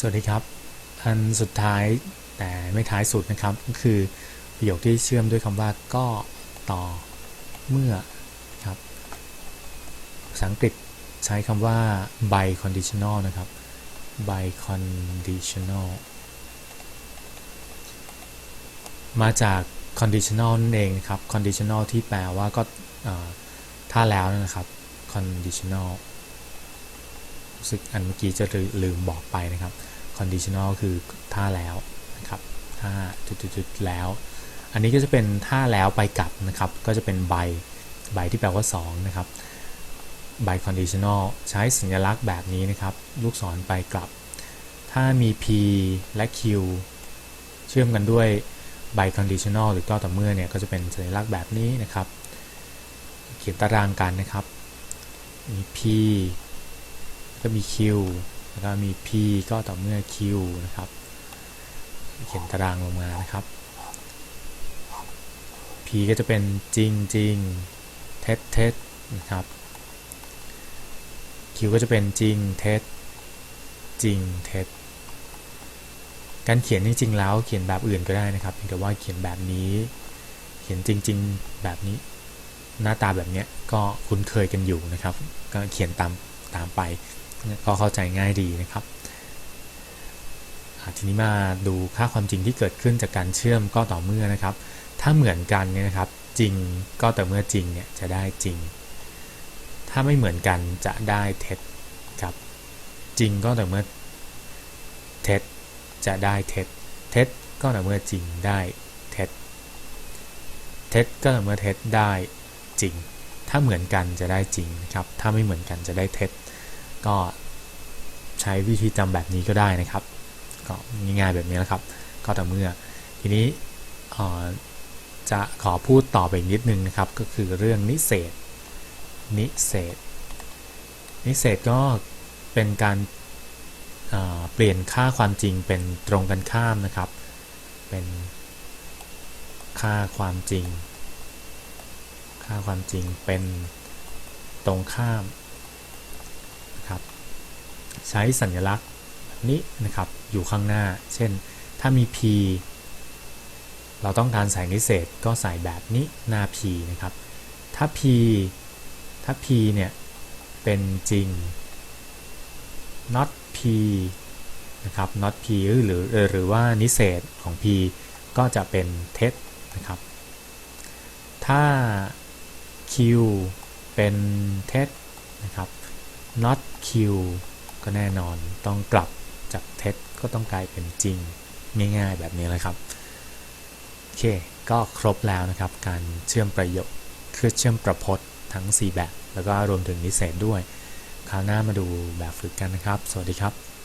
สวัสดีครับ อันสุดท้ายแต่ไม่ท้ายสุดนะครับ ก็คือประโยคที่เชื่อมด้วยคำว่าก็ต่อเมื่อครับภาษาอังกฤษใช้คำว่า by conditional นะครับ by conditional มาจาก conditional นั่นเองครับ conditional ที่แปลว่าก็ถ้าแล้วนะครับ conditional รู้สึกอันเมื่อกี้จะลืมบอกไปนะครับ conditional คือถ้าแล้วนะครับถ้าจุดๆแล้ว อันนี้ก็จะเป็นถ้าแล้วไปกลับนะครับ ก็จะเป็น by by ที่แปลว่า 2 นะครับ by conditional ใช้สัญลักษณ์แบบนี้นะครับ ลูกศรไปกลับ ถ้ามี p และ q เชื่อมกันด้วย by conditional หรือก็ต่อเมื่อเนี่ย ก็จะเป็นสัญลักษณ์แบบนี้นะครับ เขียนตารางกันนะครับ มี p ก็มี q แล้วก็มี p ก็ต่อเมื่อ q นะครับ เขียนตารางลงมานะครับ p ก็จะเป็นจริงจริงเท็จเท็จนะครับ q ก็จะเป็นจริงเท็จจริงเท็จการเขียนจริงๆแล้วเขียนแบบอื่นก็ได้นะครับเพียงแต่ว่าเขียนแบบนี้ เขียนจริง ๆแบบนี้ หน้าตาแบบเนี้ยก็คุ้นเคยกันอยู่นะครับ ก็เขียนตามตามไป ก็เข้าใจง่ายดีนะครับทีนี้มาดูค่าความจริงที่เกิดขึ้นจากการเชื่อมก็ต่อเมื่อนะครับ ถ้าเหมือนกันเนี่ยนะครับ จริงก็ต่อเมื่อจริงเนี่ยจะได้จริง ถ้าไม่เหมือนกันจะได้เท็จครับ จริงก็ต่อเมื่อเท็จจะได้เท็จ เท็จก็ต่อเมื่อจริงได้เท็จ เท็จก็ต่อเมื่อเท็จได้จริง ถ้าเหมือนกันจะได้จริงนะครับ ถ้าไม่เหมือนกันจะได้เท็จ ก็ใช้วิธีจำแบบนี้ก็ได้นะครับ ก็ง่ายๆแบบนี้แหละครับ ก็แต่เมื่อทีนี้จะขอพูดต่อไปอีกนิดนึงนะครับ ก็คือเรื่องนิเศษ นิเศษ นิเศษก็เป็นการเปลี่ยนค่าความจริงเป็นตรงกันข้ามนะครับ เป็นค่าความจริง ค่าความจริงเป็นตรงข้าม ใช้สัญลักษณ์นี้นะครับอยู่ข้างหน้า เช่น ถ้ามี p เราต้องการใส่นิเศษก็ใส่แบบนี้หน้า p นะครับ ถ้า p ถ้า p เนี่ยเป็นจริง not p นะครับ not p หรือหรือหรือว่านิเศษของ p ก็จะเป็นเท็จนะครับ ถ้า q เป็นเท็จนะครับ not q ก็แน่นอนต้องกลับจากเท็จก็ต้องกลายเป็นจริงง่ายๆแบบนี้เลยครับโอเคก็ครบแล้วนะครับ การเชื่อมประโยคคือเชื่อมประพจน์ทั้ง 4 แบบ แล้วก็รวมถึงนิเศษด้วย คราวหน้ามาดูแบบฝึกกันนะครับ สวัสดีครับ